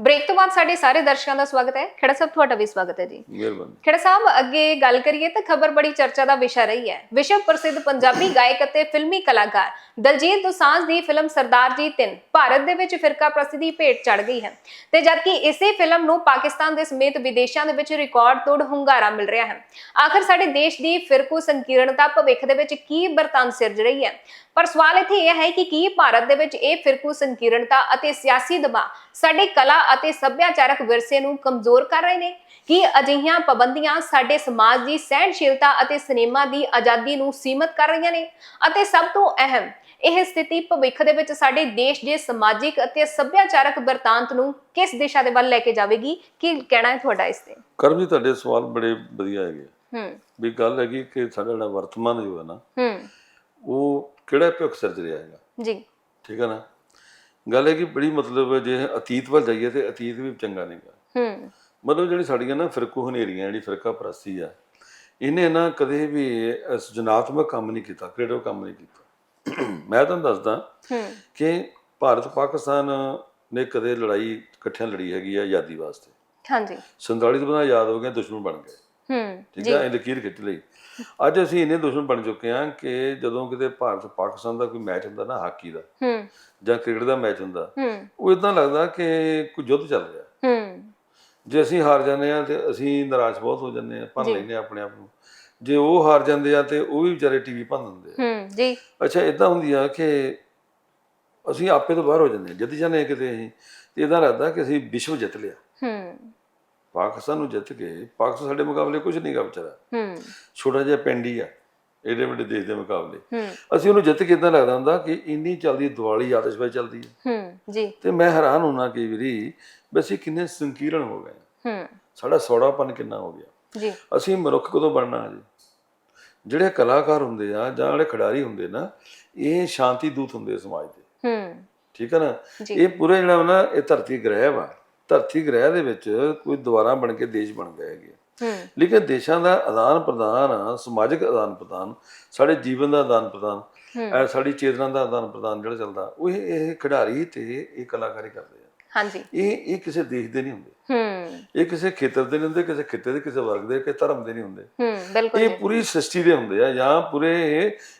Break ਤੋਂ ਬਾਅਦ ਸਾਡੇ ਸਾਰੇ ਦਰਸ਼ਕਾਂ ਦਾ ਸਵਾਗਤ ਹੈ। ਖੇੜਾ ਸਾਹਿਬ ਤੁਹਾਡਾ ਵੀ ਸਵਾਗਤ ਹੈ ਜੀ। ਮਿਹਰਬਾਨੀ। ਖੇੜਾ ਸਾਹਿਬ ਅੱਗੇ ਗੱਲ ਕਰੀਏ ਤਾਂ ਖਬਰ ਬੜੀ ਚਰਚਾ ਦਾ ਵਿਸ਼ਾ ਰਹੀ ਹੈ। ਵਿਸ਼ਵ ਪ੍ਰਸਿੱਧ ਪੰਜਾਬੀ ਗਾਇਕ ਅਤੇ ਫਿਲਮੀ ਕਲਾਕਾਰ ਦਲਜੀਤ ਦੋਸਾਂਝ ਦੀ ਫਿਲਮ ਸਰਦਾਰ ਜੀ 3 ਭਾਰਤ ਦੇ ਵਿੱਚ ਫਿਰਕਾ ਪ੍ਰਸਿੱਧੀ ਭੇਟ ਚੜ ਗਈ ਹੈ ਤੇ ਜਦਕਿ ਇਸੇ ਫਿਲਮ ਨੂੰ ਪਾਕਿਸਤਾਨ ਦੇ ਸਮੇਤ ਵਿਦੇਸ਼ਾਂ ਦੇ ਵਿੱਚ ਰਿਕਾਰਡ ਤੋੜ ਹੁੰਗਾਰਾ ਮਿਲ ਰਿਹਾ ਹੈ। ਆਖਰ ਸਾਡੇ ਦੇਸ਼ ਦੀ ਫਿਰਕੂ ਸੰਕੀਰਣਤਾ ਭਵਿੱਖ ਦੇ ਵਿੱਚ ਕੀ ਬਰਤਨ ਸਿਰਜ ਰਹੀ ਹੈ? ਪਰ ਸਵਾਲ ਇੱਥੇ ਇਹ ਹੈ ਕਿ ਕੀ ਭਾਰਤ ਦੇ ਵਿੱਚ ਇਹ ਫਿਰਕੂ ਸੰਕੀਰਣਤਾ ਅਤੇ ਸਿਆਸੀ ਦਬਾਅ ਸਾਡੇ ਕਲਾ ਅਤੇ ਸੱਭਿਆਚਾਰਕ ਵਿਰਸੇ ਨੂੰ ਕਮਜ਼ੋਰ ਕਰ ਰਹੇ ਨੇ। ਕੀ ਅਜਿਹੀਆਂ ਪਾਬੰਦੀਆਂ ਸਾਡੇ ਸਮਾਜ ਦੀ ਸਹਿਣਸ਼ੀਲਤਾ ਅਤੇ ਸਿਨੇਮਾ ਦੀ ਆਜ਼ਾਦੀ ਨੂੰ ਸੀਮਤ ਕਰ ਰਹੀਆਂ ਨੇ? ਅਤੇ ਸਭ ਤੋਂ ਅਹਿਮ ਇਹ ਸਥਿਤੀ ਭਵਿੱਖ ਦੇ ਵਿੱਚ ਸਾਡੇ ਦੇਸ਼ ਦੇ ਸਮਾਜਿਕ ਅਤੇ ਸੱਭਿਆਚਾਰਕ ਵਰਤਾਂਤ ਨੂੰ ਕਿਸ ਦਿਸ਼ਾ ਦੇ ਵੱਲ ਲੈ ਕੇ ਜਾਵੇਗੀ? ਕੀ ਕਹਿਣਾ ਹੈ ਤੁਹਾਡਾ ਇਸ ਤੇ? ਕਰਮ ਜੀ ਤੁਹਾਡੇ ਸਵਾਲ ਬੜੇ ਵਧੀਆ ਹੈਗੇ ਹੂੰ। ਵੀ ਗੱਲ ਹੈਗੀ ਕਿ ਸਾਡਾ ਜਿਹੜਾ ਵਰਤਮਾਨ ਜੋ ਹੈ ਨਾ ਹੂੰ। ਉਹ ਕਿਹੜਾ ਭੁੱਖ ਸਿਰਜ ਰਿਹਾ ਹੈਗਾ? ਜੀ। ਠੀਕ ਹੈ ਨਾ? ਗੱਲ ਹੈ ਕਿ ਬੜੀ ਮਤਲਬ ਜੇ ਅਤੀਤ ਵੱਲ ਜਾਈਏ ਤੇ ਅਤੀਤ ਵੀ ਚੰਗਾ ਨਹੀਂਗਾ ਹੂੰ। ਮਤਲਬ ਜਿਹੜੀ ਸਾਡੀਆਂ ਨਾ ਫਿਰਕੂ ਹਨੇਰੀਆਂ ਜਿਹੜੀ ਫਿਰਕਾ ਪ੍ਰਸਤੀ ਆ ਇਹਨੇ ਨਾ ਕਦੇ ਵੀ ਸੁਜਨਾਤਮਕ ਕੰਮ ਨਹੀਂ ਕੀਤਾ ਕ੍ਰੀਏਟਿਵ ਕੰਮ ਨਹੀਂ ਕੀਤਾ। ਮੈਂ ਤੁਹਾਨੂੰ ਦੱਸਦਾ ਕਿ ਭਾਰਤ ਪਾਕਿਸਤਾਨ ਨੇ ਕਦੇ ਲੜਾਈ ਇਕੱਠਿਆਂ ਲੜੀ ਹੈਗੀ ਆ ਆਜ਼ਾਦੀ ਵਾਸਤੇ। ਹਾਂਜੀ। 47 ਤੋਂ ਬਾਅਦ ਆਜ਼ਾਦ ਹੋ ਗਏ ਦੁਸ਼ਮਣ ਬਣ ਗਏ। ਹੂੰ ਠੀਕ ਹੈ ਇਹ ਲਕੀਰ ਖਿੱਚ ਲਈ। ਅੱਜ ਅਸੀਂ ਇੰਨੇ ਦੁਸ਼ਮਣ ਬਣ ਚੁੱਕੇ ਹਾਂ ਕਿ ਜਦੋਂ ਕਿਤੇ ਭਾਰਤ ਪਾਕਿਸਤਾਨ ਦਾ ਕੋਈ ਮੈਚ ਹੁੰਦਾ ਨਾ ਹਾਕੀ ਦਾ ਹੂੰ। ਜਾਂ ਕ੍ਰਿਕਟ ਦਾ ਮੈਚ ਹੁੰਦਾ ਹੂੰ। ਉਹ ਇਦਾਂ ਲੱਗਦਾ ਕਿ ਕੋਈ ਯੁੱਧ ਚੱਲ ਰਿਹਾ। ਹੂੰ। ਜੇ ਅਸੀਂ ਹਾਰ ਜਾਂਦੇ ਆ ਤੇ ਅਸੀਂ ਨਿਰਾਸ਼ ਬਹੁਤ ਹੋ ਜਾਂਦੇ ਆ ਭੰਨ ਆ ਆਪਣੇ ਆਪ ਨੂੰ। ਜੇ ਉਹ ਹਾਰ ਜਾਂਦੇ ਆ ਤੇ ਉਹ ਵੀ ਵਿਚਾਰੇ ਟੀਵੀ ਭੰਨ ਦਿੰਦੇ ਆ। ਹੂੰ ਜੀ। ਅੱਛਾ ਇਦਾਂ ਹੁੰਦੀ ਆ ਕਿ ਅਸੀਂ ਆਪੇ ਤੋਂ ਬਾਹਰ ਹੋ ਜਾਂਦੇ ਆ ਜਿੱਤ ਜਾਂਦੇ ਆ ਕਿਤੇ ਅਸੀਂ ਤੇ ਇਦਾਂ ਲੱਗਦਾ ਕਿ ਅਸੀਂ ਵਿਸ਼ਵ ਜਿੱਤ ਲਿਆ। ਹੂੰ। ਪਾਕਿਸਤਾਨ ਨੂੰ ਜਿੱਤ ਕੇ ਪਾਕਿਸਤਾਨ ਸਾਡੇ ਮੁਕਾਬਲੇ ਕੁਝ ਨਹੀਂ ਗਾ ਵਿਚਾਰਾ। ਹੂੰ। ਛੋਟਾ ਜਿਹਾ ਪਿੰਡ ਹੀ ਆ ਏਡੇ ਵੱਡੇ ਦੇਸ਼ ਦੇ ਮੁਕਾਬਲੇ। ਅਸੀਂ ਉਹਨੂੰ ਜਿੱਤ ਕੇ ਇਦਾਂ ਲੱਗਦਾ ਹੁੰਦਾ ਕਿ ਇੰਨੀ ਚੱਲਦੀ ਦੀਵਾਲੀ ਆਤਿਸ਼ਬਾਜ਼ੀ ਚੱਲਦੀ ਹੈ। ਹੂੰ ਜੀ। ਤੇ ਮੈਂ ਹੈਰਾਨ ਹੁੰਨਾ ਕਈ ਵਾਰੀ ਵੀ ਅਸੀਂ ਕਿੰਨੇ ਸੰਕੀਰਣ ਹੋ ਗਏ ਹੂੰ। ਸਾਡਾ ਸੌੜਾਪਨ ਕਿੰਨਾ ਹੋ ਗਿਆ। ਜੀ। ਅਸੀਂ ਮਨੁੱਖ ਕਦੋਂ ਬਣਨਾ ਜੀ? ਜਿਹੜੇ ਕਲਾਕਾਰ ਹੁੰਦੇ ਆ ਜਾਂ ਜਿਹੜੇ ਖਿਡਾਰੀ ਹੁੰਦੇ ਨਾ ਇਹ ਸ਼ਾਂਤੀ ਦੂਤ ਹੁੰਦੇ ਸਮਾਜ ਦੇ। ਹੂੰ। ਠੀਕ ਹੈ ਨਾ। ਇਹ ਪੂਰੇ ਜਿਹੜਾ ਨਾ ਇਹ ਧਰਤੀ ਗ੍ਰਹਿ ਵਾ। ਧਰਤੀ ਗ੍ਰਹਿ ਦੇ ਵਿੱਚ ਕੋਈ ਦੁਆਰਾ ਬਣ ਕੇ ਦੇਸ਼ ਬਣ ਗਏ ਹੈਗੇ ਲੇਕਿਨ ਦੇਸ਼ਾਂ ਦਾ ਆਦਾਨ ਪ੍ਰਦਾਨ ਸਮਾਜਿਕ ਆਦਾਨ ਪ੍ਰਦਾਨ ਸਾਡੇ ਜੀਵਨ ਦਾ ਆਦਾਨ ਪ੍ਰਦਾਨ ਸਾਡੀ ਚੇਤਨਾ ਦਾ ਆਦਾਨ ਪ੍ਰਦਾਨ ਜਿਹੜਾ ਚੱਲਦਾ ਉਹ ਇਹ ਖਿਡਾਰੀ ਤੇ ਇਹ ਕਲਾਕਾਰੀ ਕਰਦੇ ਆ। ਹਾਂਜੀ। ਇਹ ਇਹ ਕਿਸੇ ਦੇਸ਼ ਦੇ ਨਹੀਂ ਹੁੰਦੇ। ਹੂੰ। ਇਹ ਕਿਸੇ ਖੇਤਰ ਦੇ ਨਹੀਂ ਹੁੰਦੇ ਕਿਸੇ ਖਿੱਤੇ ਦੇ ਕਿਸੇ ਵਰਗ ਦੇ ਕਿਸੇ ਧਰਮ ਦੇ ਨਹੀਂ ਹੁੰਦੇ। ਹੂੰ ਬਿਲਕੁਲ ਇਹ ਪੂਰੀ ਸ੍ਰਿਸ਼ਟੀ ਦੇ ਹੁੰਦੇ ਆ ਜਾਂ ਪੂਰੇ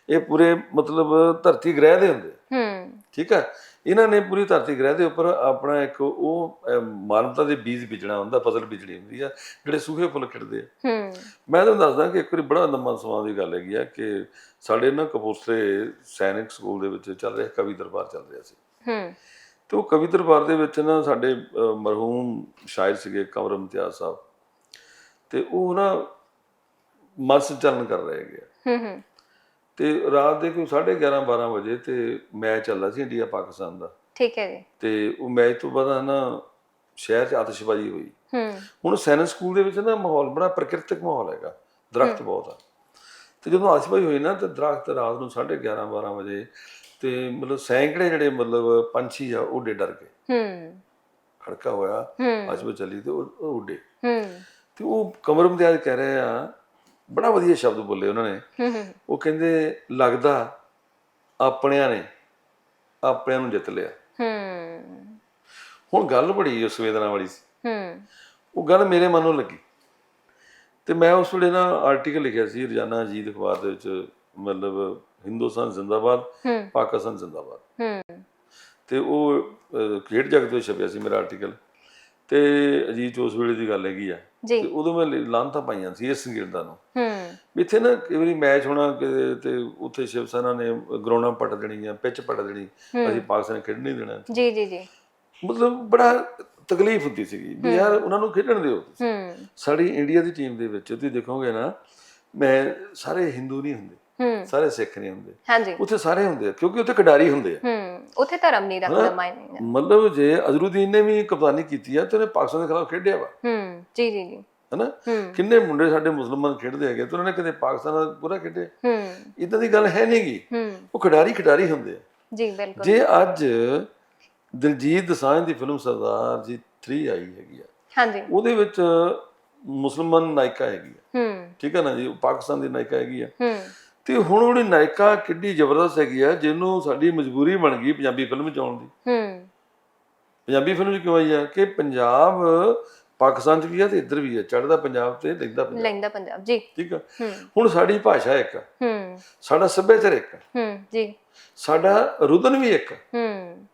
ਇਹ ਪੂਰੇ ਮਤਲਬ ਧਰਤੀ ਗ੍ਰਹਿ ਦੇ ਹੁੰਦੇ ਹੂੰ। ਠੀਕ ਆ? ਇਹਨਾਂ ਨੇ ਪੂਰੀ ਧਰਤੀ ਗ੍ਰਹਿ ਦੇ ਉੱਪਰ ਆਪਣਾ ਇੱਕ ਉਹ ਮਾਨਵਤਾ ਦੇ ਬੀਜ ਬੀਜਣਾ ਹੁੰਦਾ ਫਸਲ ਬੀਜਣੀ ਹੁੰਦੀ ਆ ਜਿਹੜੇ ਸੂਹੇ ਫੁੱਲ ਖਿੜਦੇ ਆ। ਹੂੰ। ਮੈਂ ਤੁਹਾਨੂੰ ਦੱਸਦਾ ਕਿ ਇੱਕ ਵਾਰੀ ਬੜਾ ਲੰਮਾ ਸਮਾਂ ਦੀ ਗੱਲ ਹੈਗੀ ਆ ਕਿ ਸਾਡੇ ਨਾ ਕਪੂਰਥਲੇ ਸੈਨਿਕ ਸਕੂਲ ਦੇ ਵਿੱਚ ਚੱਲ ਰਿਹਾ ਕਵੀ ਦਰਬਾਰ ਚੱਲ ਰਿਹਾ ਸੀ। ਹੂੰ। ਤੇ ਉਹ ਕਵੀ ਦਰਬਾਰ ਦੇ ਵਿੱਚ ਨਾ ਸਾਡੇ ਮਰਹੂਮ ਸ਼ਾਇਰ ਸੀਗੇ ਕਮਰ ਇਮਤਿਆਜ਼ ਸਾਹਿਬ। ਤੇ ਉਹ ਨਾ ਮਨ ਸੰਚਲਨ ਕਰ ਰਹੇ ਹੈਗੇ। ਹੂੰ ਹੂੰ। ਤੇ ਰਾਤ ਦੇ ਕੋਈ 11:30 12 ਵਜੇ ਤੇ ਮੈਚ ਚੱਲਦਾ ਸੀ ਇੰਡੀਆ ਪਾਕਿਸਤਾਨ ਦਾ। ਠੀਕ ਹੈ ਜੀ। ਤੇ ਉਹ ਮੈਚ ਤੋਂ ਬਾਅਦ ਨਾ ਸ਼ਹਿਰ 'ਚ ਆਤਿਸ਼ਬਾਜ਼ੀ ਹੋਈ। ਹੂੰ। ਹੁਣ ਸੈਨਿਕ ਸਕੂਲ ਦੇ ਵਿੱਚ ਨਾ ਮਾਹੌਲ ਬੜਾ ਪ੍ਰਕਿਰਤਿਕ ਮਾਹੌਲ ਹੈਗਾ ਦਰਖਤ ਬਹੁਤ ਆ। ਤੇ ਜਦੋਂ ਆਤਿਸ਼ਬਾਜ਼ੀ ਹੋਈ ਨਾ ਤੇ ਦਰਖਤ ਰਾਤ ਨੂੰ 11:30 12 ਵਜੇ ਤੇ ਮਤਲਬ ਸੈਂਕੜੇ ਜਿਹੜੇ ਮਤਲਬ ਪੰਛੀ ਆ ਉਹ ਡੇ ਡਰ ਗਏ। ਹੂੰ। ਖੜਕਾ ਹੋਇਆ ਆਤਿਸ਼ਬਾਜ਼ੀ ਚੱਲੀ ਤੇ ਉਹ ਉੱਡੇ। ਹੂੰ। ਤੇ ਉਹ ਕਮਰ ਇਮਤਿਆਜ਼ ਕਹਿ ਰਹੇ ਆ ਬੜਾ ਵਧੀਆ ਸ਼ਬਦ ਬੋਲੇ ਉਹਨਾਂ ਨੇ। ਉਹ ਕਹਿੰਦੇ ਲੱਗਦਾ ਆਪਣਿਆਂ ਨੇ ਆਪਣਿਆਂ ਨੂੰ ਜਿੱਤ ਲਿਆ। ਹੂੰ। ਹੁਣ ਗੱਲ ਬੜੀ ਸੰਵੇਦਨਾ ਵਾਲੀ ਸੀ। ਹੂੰ। ਉਹ ਗੱਲ ਮੇਰੇ ਮਨ ਨੂੰ ਲੱਗੀ। ਤੇ ਮੈਂ ਉਸ ਵੇਲੇ ਨਾ ਆਰਟੀਕਲ ਲਿਖਿਆ ਸੀ ਰੋਜ਼ਾਨਾ ਅਜੀਤ ਅਖਬਾਰ ਦੇ ਵਿੱਚ ਮਤਲਬ ਹਿੰਦੁਸਤਾਨ ਜ਼ਿੰਦਾਬਾਦ ਪਾਕਿਸਤਾਨ ਜ਼ਿੰਦਾਬਾਦ। ਹੂੰ। ਤੇ ਉਹ ਖੇਡ ਜਗਤ ਤੋਂ ਛਪਿਆ ਸੀ ਮੇਰਾ ਆਰਟੀਕਲ ਤੇ ਅਜੀਤ ਉਸ ਵੇਲੇ ਦੀ ਗੱਲ ਹੈਗੀ ਆ। ਜੀ। ਉਦੋਂ ਮੈਂ ਲਾਂਤਾ ਪਾਈਆਂ ਸੀ ਇਸ ਸੰਗੀਰਦਾ ਨੂੰ। ਹੂੰ। ਇੱਥੇ ਨਾ ਕਈ ਵਾਰੀ ਮੈਚ ਹੋਣਾ ਤੇ ਉੱਥੇ ਸ਼ਿਵ ਸੈਨਾ ਨੇ ਗਰਾਊਂਡਾਂ ਪੱਟ ਦੇਣੀਆਂ ਪਿੱਚ ਪੱਟ ਦੇਣੀ ਅਸੀਂ ਪਾਕਿਸਤਾਨ ਖੇਡ ਨਹੀਂ ਦੇਣਾ। ਜੀ ਜੀ ਜੀ। ਮਤਲਬ ਬੜਾ ਤਕਲੀਫ ਹੁੰਦੀ ਸੀਗੀ ਵੀ ਯਾਰ ਉਹਨਾਂ ਨੂੰ ਖੇਡਣ ਦਿਓ। ਹੂੰ। ਸਾਡੀ ਇੰਡੀਆ ਦੀ ਟੀਮ ਦੇ ਵਿੱਚ ਤੁਸੀਂ ਦੇਖੋਗੇ ਨਾ ਮੈਂ ਸਾਰੇ ਹਿੰਦੂ ਨਹੀਂ ਹੁੰਦੇ। ਸਾਰੇ ਸਿੱਖ ਨਹੀਂ ਹੁੰਦੇ। ਹਾਂਜੀ। ਉੱਥੇ ਸਾਰੇ ਹੁੰਦੇ ਆ ਕਿਉਂਕਿ ਉੱਥੇ ਖਿਡਾਰੀ ਹੁੰਦੇ ਆ। ਹੂੰ ਉੱਥੇ ਧਰਮ ਨਹੀਂ ਰੱਖਦਾ ਮਾਇਨੇ ਮਤਲਬ ਜੇ ਅਜ਼ਰੂਦੀਨ ਨੇ ਵੀ ਕਪਤਾਨੀ ਕੀਤੀ ਆ ਤੇ ਉਹਨੇ ਪਾਕਿਸਤਾਨ ਦੇ ਖਿਲਾਫ ਖੇਡਿਆ ਵਾ। ਹੂੰ ਜੀ ਜੀ ਜੀ। ਹੈਨਾ? ਕਿੰਨੇ ਮੁੰਡੇ ਸਾਡੇ ਮੁਸਲਮਾਨ ਖੇਡਦੇ ਹੈਗੇ ਤੇ ਉਹਨਾਂ ਨੇ ਕਦੇ ਪਾਕਿਸਤਾਨ ਦਾ ਪੂਰਾ ਖੇਡਿਆ? ਹੂੰ। ਇਦਾਂ ਦੀ ਗੱਲ ਹੈ ਨਹੀਂਗੀ। ਹੂੰ। ਉਹ ਖਿਡਾਰੀ ਖਿਡਾਰੀ ਹੁੰਦੇ ਆ। ਜੀ ਬਿਲਕੁਲ। ਜੇ ਅੱਜ ਦਿਲਜੀਤ ਦਸਾਂਝ ਦੀ ਫਿਲਮ ਸਰਦਾਰ ਜੀ 3 ਆਈ ਹੈਗੀ ਆ ਹਾਂਜੀ। ਉਹਦੇ ਵਿੱਚ ਮੁਸਲਮਾਨ ਨਾਇਕਾ ਹੈਗੀ ਆ। ਹੂੰ। ਠੀਕ ਹੈ ਨਾ ਜੀ? ਪਾਕਿਸਤਾਨ ਦੀ ਨਾਇਕਾ ਹੈਗੀ ਆ। ਹੂੰ। ਤੇ ਹੁਣ ਉਹਦੀ ਨਾਇਕਾ ਕਿੱਡੀ ਜ਼ਬਰਦਸਤ ਹੈਗੀ ਆ ਜਿਹਨੂੰ ਸਾਡੀ ਮਜਬੂਰੀ ਬਣ ਗਈ ਪੰਜਾਬੀ ਫਿਲਮ ਚ ਆਉਣ ਦੀ। ਹੂੰ। ਪੰਜਾਬੀ ਫਿਲਮ 'ਚ ਕਿਉਂ ਆਈ ਆ? ਕਿ ਪੰਜਾਬ ਪਾਕਿਸਤਾਨ 'ਚ ਵੀ ਆ ਤੇ ਇੱਧਰ ਵੀ ਆ ਚੜ੍ਹਦਾ ਪੰਜਾਬ ਤੇ ਲੈਂਦਾ ਪੰਜਾਬ। ਲੈਂਦਾ ਪੰਜਾਬ ਜੀ। ਠੀਕ ਆ? ਹੁਣ ਸਾਡੀ ਭਾਸ਼ਾ ਇੱਕ ਆ, ਹੂੰ। ਸਾਡਾ ਸੱਭਿਆਚਾਰ ਇੱਕ ਹੂੰ ਜੀ। ਸਾਡਾ ਰੁਦਨ ਵੀ ਇੱਕ ਹੂੰ।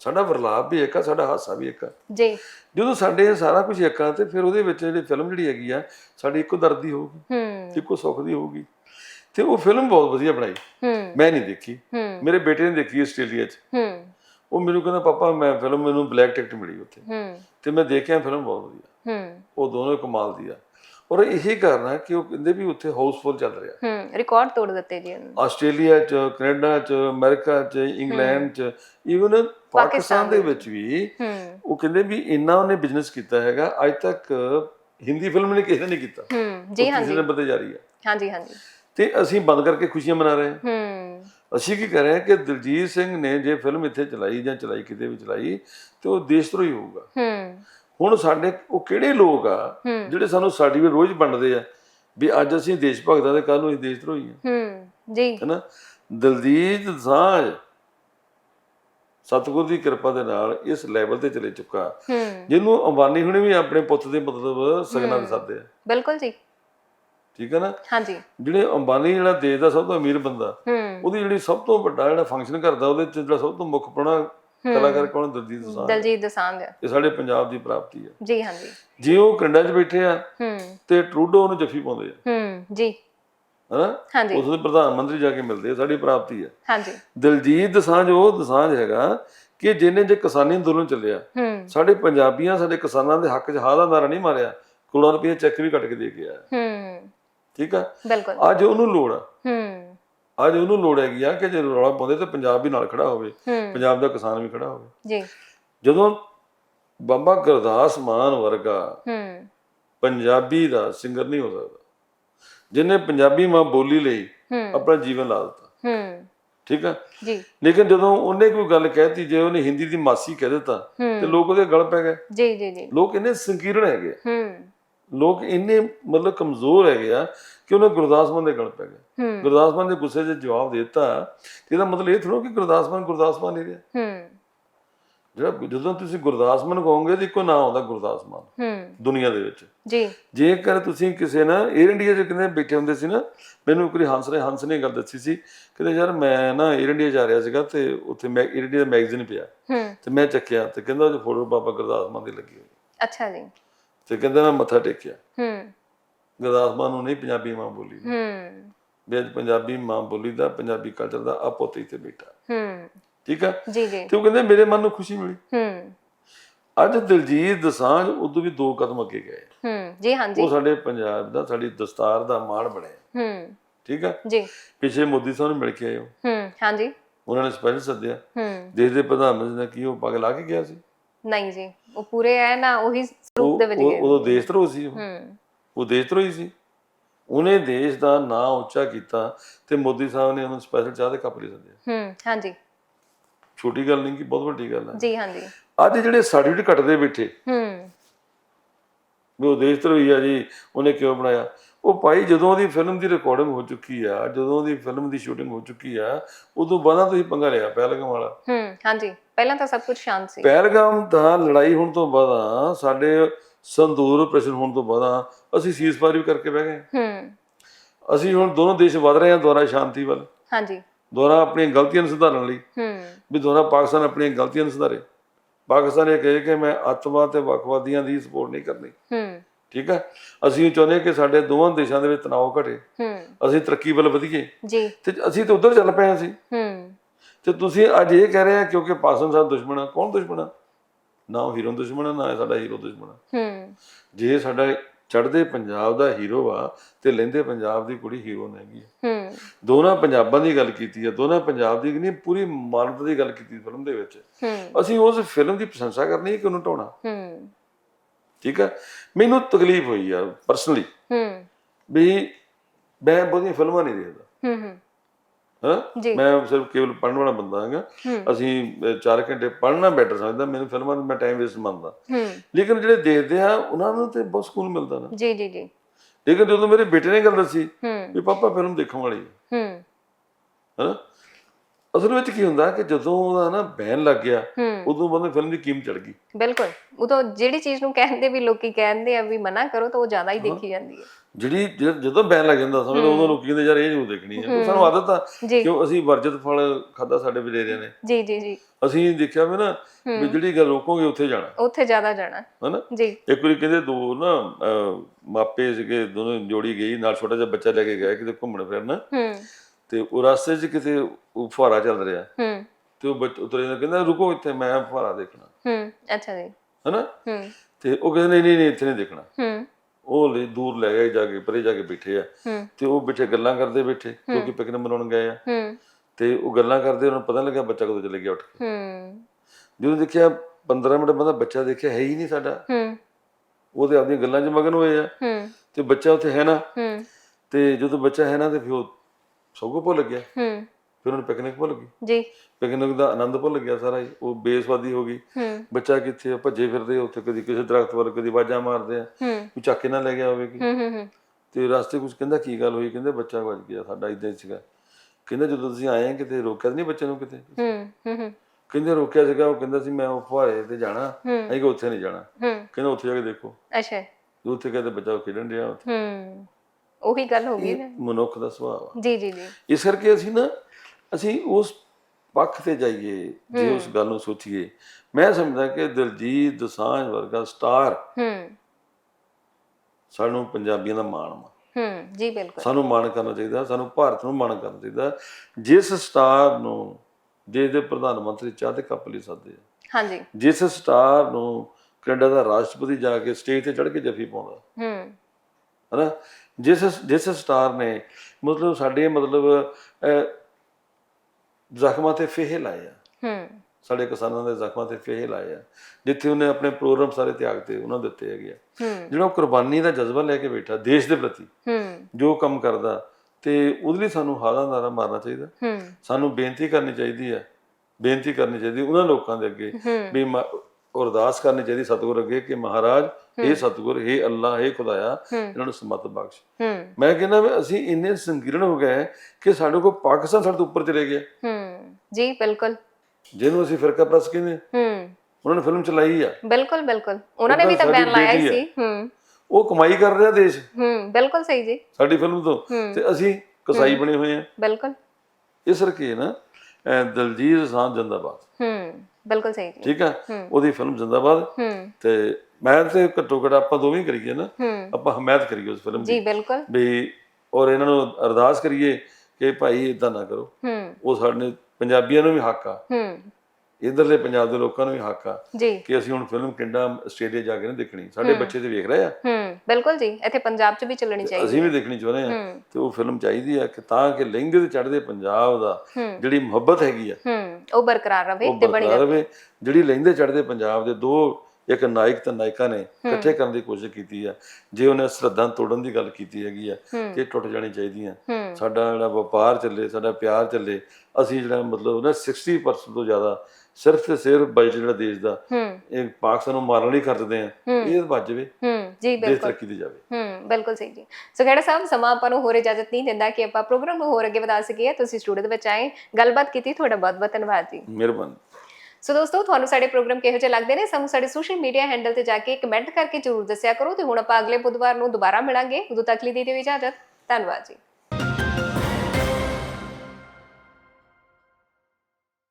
ਸਾਡਾ ਵਰਲਾਪ ਵੀ ਇੱਕ ਆ ਸਾਡਾ ਹਾਸਾ ਵੀ ਇੱਕ ਆ। ਜੀ। ਜਦੋਂ ਸਾਡੇ ਸਾਰਾ ਕੁਝ ਇੱਕ ਆ ਤੇ ਫਿਰ ਉਹਦੇ ਵਿੱਚ ਜਿਹੜੀ ਫਿਲਮ ਜਿਹੜੀ ਹੈਗੀ ਆ ਸਾਡੀ ਇੱਕੋ ਦਰਦ ਦੀ ਹੋਊਗੀ। ਹੂੰ। ਇੱਕੋ ਸੁੱਖ ਦੀ ਹੋਊਗੀ। ਤੇ ਉਹ ਫਿਲਮ ਬਹੁਤ ਵਧੀਆ ਬਣਾਈ। ਮੈਂ ਨਹੀਂ ਦੇਖੀ। ਮੇਰੇ ਬੇਟੇ ਨੇ ਦੇਖੀ ਆਸਟ੍ਰੇਲੀਆ 'ਚ। ਉਹ ਮੈਨੂੰ ਕਹਿੰਦਾ ਪਾਪਾ ਮੈਂ ਫਿਲਮ ਮੈਨੂੰ ਬਲੈਕ ਟਿਕਟ ਮਿਲੀ ਉੱਥੇ। ਤੇ ਮੈਂ ਦੇਖਿਆ ਫਿਲਮ ਬਹੁਤ ਵਧੀਆ। ਉਹ ਦੋਨੋਂ ਕਮਾਲ ਦੀ ਆ। ਔਰ ਇਹੀ ਕਾਰਨ ਹੈ ਕਿ ਉਹ ਕਹਿੰਦੇ ਵੀ ਉੱਥੇ ਹਾਊਸਫੁਲ ਚੱਲ ਰਿਹਾ। ਹੂੰ ਰਿਕਾਰਡ ਤੋੜ ਦਿੱਤੇ ਜੀ। ਆਸਟ੍ਰੇਲੀਆ 'ਚ ਕੈਨੇਡਾ 'ਚ ਅਮਰੀਕਾ 'ਚ ਇੰਗਲੈਂਡ 'ਚ ਈਵਨ ਪਾਕਿਸਤਾਨ ਦੇ ਵਿੱਚ। ਵੀ ਉਹ ਕਹਿੰਦੇ ਵੀ ਇੰਨਾ ਉਹਨੇ ਬਿਜ਼ਨਸ ਕੀਤਾ ਹੈਗਾ ਅੱਜ ਤੱਕ ਹਿੰਦੀ ਫਿਲਮ ਨੇ ਕਿਸੇ ਨੇ ਨਹੀਂ ਕੀਤਾ। ਹੂੰ ਜੀ ਹਾਂਜੀ ਕਿਸੇ ਨੇ ਬਤੇ ਜਾਰੀ ਹੈ ਹਾਂਜੀ ਹਾਂਜੀ। ਤੇ ਅਸੀਂ ਬੰਦ ਕਰਕੇ ਖੁਸ਼ੀਆਂ ਮਨਾ ਰਹੇ ਹਾਂ। ਹੂੰ। ਅਸੀਂ ਕੀ ਕਰ ਰਹੇ ਹਾਂ ਕਿ ਦਿਲਜੀਤ ਸਿੰਘ ਨੇ ਜੇ ਫਿਲਮ ਇੱਥੇ ਚਲਾਈ ਜਾਂ ਚਲਾਈ ਕਿਤੇ ਵੀ ਚਲਾਈ ਤੇ ਉਹ ਦੇਸ਼ ਧਰੋਹੀ ਹੋਊਗਾ। ਹੂੰ। ਹੁਣ ਸਾਡੇ ਉਹ ਕਿਹੜੇ ਲੋਕ ਆ ਹੂੰ। ਜਿਹੜੇ ਸਾਨੂੰ ਸਰਟੀਫਿਕੇਟ ਰੋਜ਼ ਵੰਡਦੇ ਆ ਵੀ ਅੱਜ ਅਸੀਂ ਦੇਸ਼ ਭਗਤਾਂ ਦੇ ਕੱਲ ਨੂੰ ਅਸੀਂ ਦੇਸ਼ ਧਰੋਹੀ ਆ। ਹੂੰ। ਜੀ। ਹੈਨਾ ਦਲਜੀਤ ਸਾਂਝ ਸਤਿਗੁਰ ਦੀ ਕਿਰਪਾ ਦੇ ਨਾਲ ਇਸ ਲੈਵਲ ਤੇ ਚਲੇ ਚੁੱਕਾ। ਹੂੰ। ਜਿਹਨੂੰ ਅੰਬਾਨੀ ਹੁਣੇ ਵੀ ਆਪਣੇ ਪੁੱਤ ਦੇ ਮਤਲਬ ਸਗਨਾਂ ਦੇ ਆ। ਬਿਲਕੁਲ ਜੀ। ਠੀਕ ਹੈ ਨਾ? ਹਾਂਜੀ। ਜਿਹੜੇ ਅੰਬਾਨੀ ਜਿਹੜਾ ਦੇਸ਼ ਦਾ ਸਭ ਤੋਂ ਅਮੀਰ ਬੰਦਾ ਉਹਦੀ ਜਿਹੜੀ ਸਭ ਤੋਂ ਵੱਡਾ ਜਿਹੜਾ ਫੰਕਸ਼ਨ ਕਰਦਾ ਉਹਦੇ ਚ ਜਿਹੜਾ ਸਭ ਤੋਂ ਮੁੱਖ ਪਣਾ ਕਲਾਕਾਰ ਕੌਣ? ਦਲਜੀਤ ਦੋਸਾਂਝ। ਦਲਜੀਤ ਦਸਾਂਝ। ਇਹ ਸਾਡੇ ਪੰਜਾਬ ਦੀ ਪ੍ਰਾਪਤੀ ਹੈ। ਜੀ ਹਾਂਜੀ। ਜੇ ਉਹ ਕੈਨੇਡਾ 'ਚ ਬੈਠੇ ਆ ਤੇ ਟਰੂਡੋ ਉਹਨੂੰ ਜੱਫੀ ਪਾਉਂਦੇ ਆ। ਹੂੰ ਜੀ। ਹਨਾ? ਹਾਂਜੀ। ਉਸ ਦੇ ਪ੍ਰਧਾਨ ਮੰਤਰੀ ਜਾ ਕੇ ਮਿਲਦੇ ਆ ਸਾਡੀ ਪ੍ਰਾਪਤੀ ਹੈ। ਹਾਂਜੀ। ਦਲਜੀਤ ਦਸਾਂਝ ਉਹ ਦਸਾਂਝ ਹੈਗਾ ਕਿ ਜਿਹਨੇ ਜੇ ਕਿਸਾਨੀ ਅੰਦੋਲਨ ਚੱਲਿਆ ਸਾਡੇ ਪੰਜਾਬੀਆਂ ਸਾਡੇ ਕਿਸਾਨਾਂ ਦੇ ਹੱਕ 'ਚ ਹਾਂ ਦਾ ਨਾਰਾ ਨਹੀਂ ਮਾਰਿਆ ਕਰੋੜਾਂ ਰੁਪਏ ਚੈੱਕ ਵੀ ਕੱਟ ਕੇ ਦੇ ਆਇਆ। ਹੂੰ। ਠੀਕ ਆ? ਬਿਲਕੁਲ। ਅੱਜ ਉਹਨੂੰ ਲੋੜ ਆ। ਹੂੰ। ਅੱਜ ਉਹਨੂੰ ਲੋੜ ਹੈਗੀ ਆ ਕਿ ਜੇ ਰੌਲਾ ਪਾਉਂਦੇ ਤਾਂ ਪੰਜਾਬ ਵੀ ਨਾਲ ਖੜਾ ਹੋਵੇ। ਪੰਜਾਬ ਦਾ ਕਿਸਾਨ ਵੀ ਖੜਾ ਹੋਵੇ। ਜੀ। ਜਦੋਂ ਬਾਬਾ ਗੁਰਦਾਸ ਮਾਨ ਵਰਗਾ ਹੂੰ। ਪੰਜਾਬੀ ਦਾ ਸਿੰਗਰ ਨਹੀਂ ਹੋ ਸਕਦਾ। ਜਿਹਨੇ ਪੰਜਾਬੀ ਮਾਂ ਬੋਲੀ ਲਈ ਆਪਣਾ ਜੀਵਨ ਲਾ ਦਿੱਤਾ। ਹੂੰ। ਠੀਕ ਆ? ਜੀ। ਲੇਕਿਨ ਜਦੋਂ ਉਹਨੇ ਕੋਈ ਗੱਲ ਕਹਿਤੀ ਜੇ ਉਹਨੇ ਹਿੰਦੀ ਦੀ ਮਾਸੀ ਕਹਿ ਦਿੱਤਾ ਤੇ ਲੋਕ ਉਹਦੇ ਗਲ ਪੈ ਗਏ। ਜੀ ਜੀ ਜੀ। ਲੋਕ ਇੰਨੇ ਸੰਕੀਰਣ ਹੈਗੇ। ਹੂੰ। ਲੋਕ ਇੰਨੇ ਮਤਲਬ ਕਮਜ਼ੋਰ ਹੈਗੇ ਆ ਕਿ ਉਹਨੇ ਗੁਰਦਾਸ ਮਾਨ ਦੇ ਗਲ ਪੈ ਗਏ। ਗੁਰਦਾਸ ਮਾਨ ਦੇ ਗੁੱਸੇ 'ਚ ਜਵਾਬ ਦਿੱਤਾ। ਇਹਦਾ ਮਤਲਬ ਇਹ ਥੋੜਾ ਕਿ ਗੁਰਦਾਸ ਮਾਨ ਗੁਰਦਾਸ ਮਾਨ ਹੀ ਰਿਹਾ। ਹੂੰ। ਜਦੋਂ ਤੁਸੀਂ ਗੁਰਦਾਸ ਮਾਨ ਕਹੋਗੇ ਤੇ ਇੱਕੋ ਨਾਮ ਆਉਂਦਾ ਗੁਰਦਾਸ ਮਾਨ। ਹੂੰ। ਦੁਨੀਆ ਦੇ ਵਿੱਚ। ਜੀ। ਜੇਕਰ ਤੁਸੀਂ ਕਿਸੇ ਨਾ 에ਅਰ ਇੰਡੀਆ 'ਚ ਕਿਤੇ ਬੈਠੇ ਹੁੰਦੇ ਸੀ ਨਾ ਮੈਨੂੰ ਕੋਈ ਹੰਸ ਨੇ ਹੰਸ ਨੇ ਗੱਲ ਦੱਸੀ ਸੀ ਕਹਿੰਦੇ ਯਾਰ ਮੈਂ ਨਾ 에ਅਰ ਇੰਡੀਆ ਜਾ ਰਿਹਾ ਸੀਗਾ ਤੇ ਉੱਥੇ ਮੈਂ 에ਅਰ ਇੰਡੀਆ ਦਾ ਮੈਗਜ਼ੀਨ ਪਿਆ। ਤੇ ਮੈਂ ਚੱਕਿਆ ਤੇ ਕਹਿੰਦਾ ਉਹ ਫੋਟੋ ਬਾਬਾ ਗੁਰਦਾਸ ਮਾਨ ਦੀ ਲੱਗੀ ਹੋਈ। ਅੱਛਾ ਜੀ। ਤੇ ਕਹਿੰਦਾ ਮੈਂ ਮੱਥਾ ਟੇਕਿਆ। ਹੂੰ। ਗੁਰਦਾਸ ਮਾਨ ਨੂੰ ਨਹੀਂ ਪੰਜਾਬੀ ਮਾਂ ਬੋਲੀ ਹੂੰ। ਵੀ ਅੱਜ ਪੰਜਾਬੀ ਮਾਂ ਬੋਲੀ ਦਾ ਪੰਜਾਬੀ ਕਲਚਰ ਦਾ ਆਪੋਤੇ ਤੇ ਬੈਠਾ। ਹੂੰ। ਠੀਕ ਆ? ਜੀ ਜੀ। ਤੇ ਉਹ ਕਹਿੰਦੇ ਮੇਰੇ ਮਨ ਨੂੰ ਖੁਸ਼ੀ ਮਿਲੀ। ਹੂੰ। ਅੱਜ ਦਿਲਜੀਤ ਦਸਾਂਝ ਉਦੋਂ ਵੀ ਦੋ ਕਦਮ ਅੱਗੇ ਗਏ। ਹੂੰ। ਜੀ ਹਾਂਜੀ ਉਹ ਸਾਡੇ ਪੰਜਾਬ ਦਾ ਸਾਡੀ ਦਸਤਾਰ ਦਾ ਮਾਣ ਬਣਿਆ। ਹੂੰ। ਠੀਕ ਆ? ਜੀ। ਪਿਛੇ ਮੋਦੀ ਸਾਹਿਬ ਨੂੰ ਮਿਲ ਕੇ ਆਏ ਹੋ। ਹੂੰ। ਹਾਂਜੀ ਉਹਨਾਂ ਨੇ ਸਪੈਸ਼ਲ ਸੱਦਿਆ। ਹੂੰ। ਦੇਸ਼ ਦੇ ਪ੍ਰਧਾਨ ਮੰਤਰੀ ਨੇ ਕੀ ਉਹ ਪੱਗ ਲਾ ਕੇ ਗਿਆ ਸੀ? ਨਹੀਂ ਜੀ ਉਹ ਪੂਰੇ ਹੈ ਨਾ ਉਹੀ ਉਹ ਰੂਪ ਦੇ ਵਿੱਚ ਉਹ- ਗਏ। ਉਦੋਂ ਦੇਸ਼ ਧਰੋਹ ਸੀ। ਉਹ। ਹੂੰ। ਉਹ ਦੇਸ਼ ਧਰੋਹੀ ਸੀ। ਉਹਨੇ ਦੇਸ਼ ਦਾ ਨਾਂ ਉੱਚਾ ਕੀਤਾ ਤੇ ਮੋਦੀ ਸਾਹਿਬ ਨੇ ਉਹਨੂੰ ਸਪੈਸ਼ਲ ਚਾਹ ਦੇ ਕੱਪ ਲਈ ਸੱਦਿਆ ਹੂੰ ਹਾਂਜੀ। ਛੋਟੀ ਗੱਲ ਨਹੀਂ ਕਿ ਬਹੁਤ ਵੱਡੀ ਗੱਲ ਹੈ ਜੀ ਹਾਂਜੀ। ਅੱਜ ਜਿਹੜੇ ਸਰਟੀਫਿਕੇਟ ਕੱਟਦੇ ਬੈਠੇ ਹੂੰ। ਵੀ ਉਹ ਦੇਸ਼ ਧਰੋਹੀ ਆ ਜੀ ਉਹਨੇ ਕਿਉਂ ਬਣਾਇਆ? ਉਹ ਭਾਈ ਜਦੋਂ ਉਹਦੀ ਫਿਲਮ ਦੀ ਰਿਕਾਰਡਿੰਗ ਹੋ ਚੁੱਕੀ ਆ ਜਦੋਂ ਉਹਦੀ ਫਿਲਮ ਦੀ ਸ਼ੂਟਿੰਗ ਹੋ ਚੁੱਕੀ ਆ ਉਦੋਂ ਬਾਅਦ ਤੁਸੀਂ ਪੰਗਾ ਲਿਆ ਪਹਿਲਗਾਮ ਵਾਲਾ। ਹੂੰ ਹਾਂਜੀ। ਪਹਿਲਾਂ ਤਾਂ ਸਭ ਕੁਝ ਸ਼ਾਂਤ ਸੀ। ਪਹਿਲਗਾਮ ਦਾ ਲੜਾਈ ਹੋਣ ਤੋਂ ਬਾਅਦ ਸਾਡੇ ਸੰਦੂਰ ਆਪਰੇਸ਼ਨ ਹੋਣ ਤੋਂ ਬਾਅਦ ਅਸੀਂ ਸੀਜ਼ਫਾਇਰ ਵੀ ਕਰਕੇ ਬਹਿ ਗਏ। ਹੂੰ। ਅਸੀਂ ਹੁਣ ਦੋਨੋਂ ਦੇਸ਼ ਵਧ ਰਹੇ ਹਾਂ ਦੁਆਰਾ ਸ਼ਾਂਤੀ ਵੱਲ। ਹਾਂਜੀ। ਦੁਆਰਾ ਆਪਣੀਆਂ ਗਲਤੀਆਂ ਨੂੰ ਸੁਧਾਰਨ ਲਈ। ਹੂੰ। ਵੀ ਦੁਆਰਾ ਪਾਕਿਸਤਾਨ ਆਪਣੀਆਂ ਗਲਤੀਆਂ ਨੂੰ ਸੁਧਾਰੇ। ਪਾਕਿਸਤਾਨ ਇਹ ਕਹੇ ਕਿ ਮੈਂ ਅੱਤਵਾਦ ਤੇ ਵੱਖਵਾਦੀਆਂ ਦੀ ਸਪੋਰਟ ਨਹੀਂ ਕਰਨੀ। ਹੂੰ। ਠੀਕ ਹੈ? ਅਸੀਂ ਚਾਹੁੰਦੇ ਕਿ ਸਾਡੇ ਦੋਵਾਂ ਦੇਸ਼ਾਂ ਦੇ ਵਿੱਚ ਤਣਾਅ ਘਟੇ। ਹੂੰ। ਅਸੀਂ ਤਰੱਕੀ ਵੱਲ ਵਧੀਏ। ਜੀ। ਤੇ ਅਸੀਂ ਤਾਂ ਉਧਰ ਚੱਲ ਪਏ ਅਸੀਂ। ਹੂੰ। ਤੇ ਤੁਸੀਂ ਅੱਜ ਇਹ ਕਹਿ ਰਹੇ ਆ ਕਿਉਂਕਿ ਪਾਕਿਸਤਾਨ ਸਾਡਾ ਦੁਸ਼ਮਣ ਆ। ਕੌਣ ਦੁਸ਼ਮਣ ਆ? ਨਾ ਹੀਰੋ ਦੁਸ਼ਮਣ ਆ ਨਾ ਸਾਡਾ ਹੀਰੋ ਦੁਸ਼ਮਣ ਆ। ਹੂੰ। ਜੇ ਸਾਡਾ ਚੜ੍ਹਦੇ ਪੰਜਾਬ ਦਾ ਹੀਰੋ ਆ ਤੇ ਲੈਂਦੇ ਪੰਜਾਬ ਦੀ ਕੁੜੀ ਹੀਰੋ ਆ ਹੂੰ। ਦੋਨਾਂ ਪੰਜਾਬਾਂ ਦੀ ਗੱਲ ਕੀਤੀ ਆ। ਦੋਨਾਂ ਪੰਜਾਬ ਦੀ ਨਹੀਂ ਪੂਰੀ ਮਾਨਵਤਾ ਦੀ ਗੱਲ ਕੀਤੀ ਫਿਲਮ ਦੇ ਵਿੱਚ। ਹੂੰ। ਅਸੀਂ ਉਸ ਫਿਲਮ ਦੀ ਪ੍ਰਸ਼ੰਸਾ ਕਰਨੀ ਹੈ ਕਿ ਉਹਨੂੰ ਢਾਉਣਾ। ਹੂੰ। ਠੀਕ ਆ? ਮੈਨੂੰ ਤਕਲੀਫ ਹੋਈ ਆ ਪਰਸਨਲੀ ਹੂੰ। ਵੀ ਮੈਂ ਬਹੁਤੀਆਂ ਫਿਲਮਾਂ ਨਹੀਂ ਦੇਖਦਾ। ਹੂੰ ਹੂੰ। ਹਾਂ? ਮੈਂ ਸਿਰਫ ਕੇਵਲ ਪੜਨ ਵਾਲਾ ਬੰਦਾ ਹਾਂਗਾ। ਹੂੰ। ਅਸੀਂ 4 ਘੰਟੇ ਪੜਨਾ ਬੈਟਰ ਸਮਝਦਾ ਮੈਨੂੰ ਫਿਲਮਾਂ 'ਚ ਮੈਂ ਟਾਈਮ ਵੇਸਟ ਮੰਨਦਾ। ਹੂੰ। ਲੇਕਿਨ ਜਿਹੜੇ ਦੇਖਦੇ ਆ ਉਹਨਾਂ ਨੂੰ ਤੇ ਬਹੁਤ ਸਕੂਨ ਮਿਲਦਾ ਨਾ। ਜੀ ਜੀ ਜੀ। ਲੇਕਿਨ ਜਦੋਂ ਮੇਰੇ ਬੇਟੇ ਨੇ ਗੱਲ ਦੱਸੀ ਹੂੰ। ਵੀ ਪਾਪਾ ਫਿਲਮ ਦੇਖਣ ਵਾਲੀ ਹੈ। ਹੂੰ। ਹੈਨਾ ਅਸਲ ਵਿੱਚ ਕੀ ਹੁੰਦਾ ਕਿ ਜਦੋਂ ਉਹਦਾ ਨਾ ਬੈਨ ਲੱਗ ਗਿਆ ਉਦੋਂ ਬੰਦੇ ਫਿਲਮ ਦੀ ਕੀਮਤ ਚੜ ਗਈ। ਬਿਲਕੁਲ। ਉਹ ਤਾਂ ਜਿਹੜੀ ਚੀਜ਼ ਨੂੰ ਕਹਿੰਦੇ ਵੀ ਲੋਕੀ ਕਹਿੰਦੇ ਆ ਵੀ ਮਨਾ ਕਰੋ ਤਾਂ ਉਹ ਜ਼ਿਆਦਾ ਹੀ ਦੇਖੀ ਜਾਂਦੀ ਹੈ। ਜਿਹੜੀ ਜਦੋਂ ਬੈਨ ਲੱਗ ਜਾਂਦਾ ਸਮਝ ਲਓ ਉਦੋਂ ਲੋਕੀ ਕਹਿੰਦੇ ਯਾਰ ਇਹ ਜ਼ਰੂਰ ਦੇਖਣੀ ਹੈ। ਸਾਨੂੰ ਆਦਤ ਆ ਕਿਉਂ ਅਸੀਂ ਵਰਜਿਤ ਫਲ ਖਾਦਾ ਸਾਡੇ ਵਡੇਰਿਆਂ ਨੇ। ਜੀ ਜੀ ਜੀ। ਅਸੀਂ ਦੇਖਿਆ ਵੀ ਨਾ ਵੀ ਜਿਹੜੀ ਗੱਲ ਰੋਕੋਗੇ ਉੱਥੇ ਜਾਣਾ। ਉੱਥੇ ਜ਼ਿਆਦਾ ਜਾਣਾ। ਹਨਾ? ਜੀ। ਇੱਕ ਵਾਰੀ ਕਹਿੰਦੇ ਦੋ ਨਾ ਮਾਪੇ ਸੀਗੇ ਦੋਨੋਂ ਜੋੜੀ ਗਈ ਨਾਲ ਛੋਟਾ ਜਿਹਾ ਬੱਚਾ ਲੈ ਕੇ ਗਏ ਕਿਤੇ ਘੁੰਮਣ ਫਿਰਨ। ਹੂੰ। ਤੇ ਉਹ ਰਸਤੇ 'ਚ ਕਿਤੇ ਉਹ ਫੁਹਾਰਾ ਚੱਲ ਰਿਹਾ। ਹੂੰ। ਤੇ ਉਹ ਬੱਚ ਉਤਰੇ ਨੇ ਕਹਿੰਦਾ ਰੁਕੋ ਇੱਥੇ ਮੈਂ ਫੁਹਾਰਾ ਦੇਖਣਾ। ਹੂੰ ਅੱਛਾ ਜੀ। ਹਨਾ? ਹੂੰ। ਤੇ ਉਹ ਕਹਿੰਦੇ ਨਹੀਂ ਨਹੀਂ ਨਹੀਂ ਇੱਥੇ ਨਹੀਂ ਦੇਖਣਾ। ਹੂੰ। ਉਹ ਲਈ ਦੂਰ ਲੈ ਗਏ ਜਾ ਕੇ ਪਰੇ ਜਾ ਕੇ ਬੈਠੇ ਆ। ਹੂੰ। ਤੇ ਉਹ ਬੱਚੇ ਗੱਲਾਂ ਕਰਦੇ ਬੈਠੇ ਕਿਉਂਕਿ ਪਿਕਨਿਕ ਮਨਾਉਣ ਗਏ ਆ। ਹੂੰ। ਤੇ ਉਹ ਗੱਲਾਂ ਕਰਦੇ ਉਹਨਾਂ ਨੂੰ ਪਤਾ ਲੱਗਿਆ ਬੱਚਾ ਕਦੋਂ ਚਲੇ ਗਿਆ ਉੱਠ ਕੇ। ਹੂੰ। ਜਦੋਂ ਦੇਖਿਆ 15 ਮਿੰਟ ਬਾਅਦ ਬੱਚਾ ਦੇਖਿਆ ਹੈ ਹੀ ਨਹੀਂ ਸਾਡਾ। ਹੂੰ। ਉਹਦੇ ਆਪਣੀਆਂ ਗੱਲਾਂ 'ਚ ਮਗਨ ਹੋਏ ਆ। ਹੂੰ। ਤੇ ਬੱਚਾ ਉੱਥੇ ਹੈ ਨਾ। ਹੂੰ। ਤੇ ਜਦੋਂ ਬੱਚਾ ਹੈ ਨਾ ਤੇ ਫਿਰ ਉਹ ਸੌਗੋ ਭੁੱਲ ਗਿਆ। ਹੂੰ। ਫਿਰ ਉਹਨੂੰ ਪਿਕਨਿਕ ਭੁੱਲ ਗਈ। ਜੀ। ਪਿਕਨਿਕ ਦਾ ਆਨੰਦ ਭੁੱਲ ਗਿਆ ਸਾਰਾ ਹੀ। ਉਹ ਬੇਸਵਾਦੀ ਹੋ ਗਈ। ਹੂੰ। ਬੱਚਾ ਕਿੱਥੇ ਆ? ਭੱਜੇ ਫਿਰਦੇ ਉੱਥੇ। ਕਦੀ ਕਿਸੇ ਦਰਖਤ ਵੱਲ ਕਦੀ ਆਵਾਜ਼ਾਂ ਮਾਰਦੇ ਆ। ਹੂੰ। ਕੋਈ ਚੱਕ ਕੇ ਨਾ ਲੈ ਗਿਆ ਹੋਵੇ ਕਿ ਹੂੰ ਹੂੰ ਹੂੰ। ਤੇ ਰਸਤੇ ਕੁਝ ਕਹਿੰਦਾ ਕੀ ਗੱਲ ਹੋਈ? ਕਹਿੰਦੇ ਬੱਚਾ ਵੱਜ ਗਿਆ ਸਾਡਾ ਇਦਾਂ ਹੀ ਸੀਗਾ। ਕਹਿੰਦਾ ਜਦੋਂ ਤੁਸੀਂ ਆਏ ਆ ਕਿਤੇ ਰੋਕਿਆ ਨਹੀਂ ਬੱਚੇ ਨੂੰ ਕਿਤੇ? ਹੂੰ ਹੂੰ ਹੂੰ। ਕਹਿੰਦੇ ਰੋਕਿਆ ਸੀਗਾ। ਉਹ ਕਹਿੰਦਾ ਸੀ ਮੈਂ ਉਹ ਫੁਹਾਰੇ ਤੇ ਜਾਣਾ। ਅਸੀਂ ਕਿ ਉੱਥੇ ਨਹੀਂ ਜਾਣਾ। ਹੂੰ। ਕਹਿੰਦਾ ਉੱਥੇ ਜਾ ਕੇ ਦੇਖੋ। ਅੱਛਾ। ਉੱਥੇ ਕਹਿੰਦੇ ਬੱਚਾ ਖੇਡਣ ਰਿਹਾ ਉੱਥੇ। ਉਹੀ ਗੱਲ ਹੋ ਗਈ ਨਾ। ਮਨੁੱਖ ਦਾ ਸੁਭਾਅ ਆ। ਜੀ ਜੀ ਜੀ। ਇਸ ਕਰਕੇ ਅਸੀਂ ਨਾ ਅਸੀਂ ਉਸ ਪੱਖ ਤੇ ਜਾਈਏ ਜੇ ਉਸ ਗੱਲ ਨੂੰ ਸੋਚੀਏ। ਮੈਂ ਸਮਝਦਾ ਕਿ ਦਿਲਜੀਤ ਦੋਸਾਂਝ ਵਰਗਾ ਸਟਾਰ ਹੂੰ। ਸਾਨੂੰ ਪੰਜਾਬੀਆਂ ਦਾ ਮਾਣ ਵਾ। ਹੂੰ ਜੀ ਬਿਲਕੁਲ। ਸਾਨੂੰ ਮਾਣ ਕਰਨਾ ਚਾਹੀਦਾ ਸਾਨੂੰ ਭਾਰਤ ਨੂੰ ਮਾਣ ਕਰਨਾ ਚਾਹੀਦਾ। ਜਿਸ ਸਟਾਰ ਨੂੰ ਦੇਸ਼ ਦੇ ਪ੍ਰਧਾਨ ਮੰਤਰੀ ਚਾਹ ਦੇ ਕੱਪ ਲਈ ਸੱਦੇ ਆ। ਹਾਂਜੀ। ਜਿਸ ਸਟਾਰ ਨੂੰ ਕੈਨੇਡਾ ਦਾ ਰਾਸ਼ਟਰਪਤੀ ਜਾ ਕੇ ਸਟੇਜ ਤੇ ਚੜ੍ਹ ਕੇ ਜੱਫੀ ਪਾਉਂਦਾ। ਹੂੰ। ਹਨਾ? ਜਿਸ ਜਿਸ ਸਟਾਰ ਨੇ ਮਤਲਬ ਸਾਡੇ ਮਤਲਬ ਜ਼ਖਮਾਂ ਤੇ ਫੇਹ ਲਾਏ ਆ। ਹੂੰ। ਸਾਡੇ ਕਿਸਾਨਾਂ ਦੇ ਜ਼ਖਮਾਂ ਤੇ ਫੇਹ ਲਾਏ ਆ। ਜਿੱਥੇ ਉਹਨੇ ਆਪਣੇ ਪ੍ਰੋਗਰਾਮ ਸਾਰੇ ਤਿਆਗ ਤੇ ਉਹਨਾਂ ਦਿੱਤੇ ਹੈਗੇ ਆ। ਜਿਹੜਾ ਉਹ ਕੁਰਬਾਨੀ ਦਾ ਜਜ਼ਬਾ ਲੈ ਕੇ ਬੈਠਾ ਦੇਸ਼ ਦੇ ਪ੍ਰਤੀ ਹੂੰ। ਜੋ ਕੰਮ ਕਰਦਾ ਤੇ ਉਹਦੇ ਲਈ ਸਾਨੂੰ ਹਾਦਾ ਨਾਰਾ ਮਾਰਨਾ ਚਾਹੀਦਾ। ਸਾਨੂੰ ਬੇਨਤੀ ਕਰਨੀ ਚਾਹੀਦੀ ਹੈ ਬੇਨਤੀ ਕਰਨੀ ਚਾਹੀਦੀ ਉਹਨਾਂ ਲੋਕਾਂ ਦੇ ਅੱਗੇ ਵੀ ਮ- ਅਰਦਾਸ ਕਰਨੀ ਚਾਹੀਦੀ ਸਤਿਗੁਰ ਅੱਗੇ ਕਿ ਮਹਾਰਾਜ ਇਹ ਸਤਿਗੁਰ ਇਹ ਅੱਲਾ ਇਹ ਖੁਦਾਇਆ ਇਹਨਾਂ ਨੂੰ ਸਮਤ ਬਖਸ਼। ਮੈਂ ਕਹਿੰਦਾ ਵੀ ਅਸੀਂ ਇੰਨੇ ਸੰਕੀਰਣ ਹੋ ਗਏ ਕਿ ਸਾਡੇ ਕੋਲ ਪਾਕਿਸਤਾਨ ਸਾਡੇ ਤੋਂ ਉੱਪਰ ਚਲੇ ਗਿਆ। ਹੂੰ। ਜੀ ਬਿਲਕੁਲ। ਜਿਹਨੂੰ ਅਸੀਂ ਫਿਰਕਾ ਪ੍ਰਸ ਕਹਿੰਦੇ ਹਾਂ। ਉਹਨਾਂ ਨੇ ਫਿਲਮ ਚਲਾਈ ਆ। ਬਿਲਕੁਲ ਬਿਲਕੁਲ। ਉਹਨਾਂ ਨੇ ਵੀ ਤਾਂ ਬੈਨ ਲਾਇਆ ਸੀ। ਹੂੰ। ਉਹ ਕਮਾਈ ਕਰ ਰਿਹਾ ਦੇਸ਼। ਹੂੰ ਬਿਲਕੁਲ ਸਹੀ ਜੀ। ਸਾਡੀ ਫਿਲਮ ਤੋਂ। ਤੇ ਅਸੀਂ ਕਸਾਈ ਬਣੇ ਹੋਏ ਆ ਬਿਲਕੁਲ। ਇਸ ਕਰਕੇ ਨਾ ਦਲਜੀਤ ਦੋਸਾਂਝ ਜਿੰਦਾਬਾਦ। ਹੂੰ। ਬਿਲਕੁਲ ਸਹੀ ਜੀ। ਠੀਕ ਆ? ਉਹਦੀ ਫਿਲਮ ਜਿੰਦਾਬਾਦ। ਤੇ ਮੈਂ ਤੇ ਘੱਟੋ ਘੱਟ ਆਪਾਂ ਦੋਵੇਂ ਕਰੀਏ ਨਾ। ਆਪਾਂ ਹਮਾਇਤ ਕਰੀਏ ਉਸ ਫਿਲਮ ਦੀ। ਜੀ ਬਿਲਕੁਲ। ਵੀ ਔਰ ਇਹਨਾਂ ਨੂੰ ਅਰਦਾਸ ਕਰੀਏ ਕਿ ਭਾਈ ਇਦਾਂ ਨਾ ਕਰੋ। ਉਹ ਸਾਡੇ ਪੰਜਾਬੀਆਂ ਨੂੰ ਵੀ ਹੱਕ ਆ। ਇਧਰਲੇ ਪੰਜਾਬ ਦੇ ਲੋਕਾਂ ਨੂੰ ਵੀ ਹੱਕ ਆ ਜੀ। ਕਿ ਅਸੀਂ ਹੁਣ ਫਿਲਮ ਕਿੰਡਾ ਆਸਟ੍ਰੇਲੀਆ ਜਾ ਕੇ ਨਹੀਂ ਦੇਖਣੀ। ਸਾਡੇ ਬੱਚੇ ਤੇ ਵੇਖ ਰਹੇ ਆ। ਹੂੰ ਬਿਲਕੁਲ ਜੀ। ਇੱਥੇ ਪੰਜਾਬ 'ਚ ਵੀ ਚੱਲਣੀ ਚਾਹੀਦੀ ਅਸੀਂ ਵੀ ਦੇਖਣੀ ਚਾਹੁੰਦੇ ਆ ਤੇ ਉਹ ਫਿਲਮ ਚਾਹੀਦੀ ਆ ਕਿ ਤਾਂ ਕਿ ਲਹਿੰਗੇ ਤੇ ਚੜ੍ਹਦੇ ਪੰਜਾਬ ਦਾ ਜਿਹੜੀ ਮੁਹੱਬਤ ਹੈਗੀ ਆ ਹੂੰ ਉਹ ਬਰਕਰਾਰ ਰਵੇ ਤੇ ਬਣੀ ਰਵੇ। ਜਿਹੜੀ ਲਹਿੰਦੇ ਚੜ੍ਹਦੇ ਪੰਜਾਬ ਦੇ ਦੋ ਇੱਕ ਨਾਇਕ ਤੇ ਨਾਇਕਾ ਨੇ ਇਕੱਠੇ ਕਰਨ ਦੀ ਕੋਸ਼ਿਸ਼ ਕੀਤੀ ਆ। ਜੇ ਉਹਨੇ ਸਰਹੱਦਾਂ ਤੋੜਨ ਦੀ ਗੱਲ ਕੀਤੀ ਹੈਗੀ ਆ। ਤੇ ਟੁੱਟ ਜਾਣੀ ਚਾਹੀਦੀਆਂ ਹੂੰ। ਸਾਡਾ ਜਿਹੜਾ ਵਪਾਰ ਚੱਲੇ ਸਾਡਾ ਪਿਆਰ ਚੱਲੇ ਅਸੀਂ ਜਿਹੜਾ ਮਤਲਬ ਨਾ 60% ਤੋਂ ਜ਼ਿਆਦਾ ਸਿਰਫ ਤੇ ਸਿਰਫ ਬਜਟ ਜਿਹੜਾ ਦੇਸ਼ ਦਾ ਹੂੰ। ਇਹ ਪਾਕਿਸਤਾਨ ਨੂੰ ਮਾਰਨ ਲਈ ਕਰ ਦਿੰਦੇ ਆ ਇਹ ਬਚ ਜਾਵੇ ਹੂੰ ਜੀ ਦੇਸ਼ ਬਿਲਕੁਲ। ਤਰੱਕੀ ਤੇ ਜਾਵੇ। ਹੂੰ ਬਿਲਕੁਲ ਸਹੀ ਜੀ। ਸੋ ਖੇੜਾ ਸਾਹਿਬ ਸਮਾਂ ਆਪਾਂ ਨੂੰ ਹੋਰ ਇਜਾਜ਼ਤ ਨਹੀਂ ਦਿੰਦਾ ਕਿ ਆਪਾਂ ਪ੍ਰੋਗਰਾਮ ਨੂੰ ਹੋਰ ਅੱਗੇ ਵਧਾ ਸਕੀਏ। ਤੁਸੀਂ ਸਟੂਡੀਓ ਦੇ ਵਿੱਚ ਆਏ ਗੱਲਬਾਤ ਕੀਤੀ ਤੁਹਾਡਾ ਬਹੁਤ ਬਹੁਤ ਧੰਨਵਾਦ ਜੀ। ਮਿਹਰਬਾਨੀ। ਸੋ ਦੋਸਤੋ ਤੁਹਾਨੂੰ ਸਾਡੇ ਪ੍ਰੋਗਰਾਮ ਕਿਹੋ ਜਿਹੇ ਲੱਗਦੇ ਨੇ ਸਾਨੂੰ ਸਾਡੇ ਸੋਸ਼ਲ ਮੀਡੀਆ ਹੈਂਡਲ ਤੇ ਜਾ ਕੇ ਕਮੈਂਟ ਕਰਕੇ ਜਰੂਰ ਦੱਸਿਆ ਕਰੋ ਤੇ ਹੁਣ ਆਪਾਂ ਅਗਲੇ ਬੁੱਧਵਾਰ ਨੂੰ ਦੁਬਾਰਾ ਮਿਲਾਂਗੇ। ਉਦੋਂ ਤੱਕ ਲਈ ਦੇ ਦਿਓ ਇਜਾਜ਼ਤ। ਧੰਨਵਾਦ ਜੀ।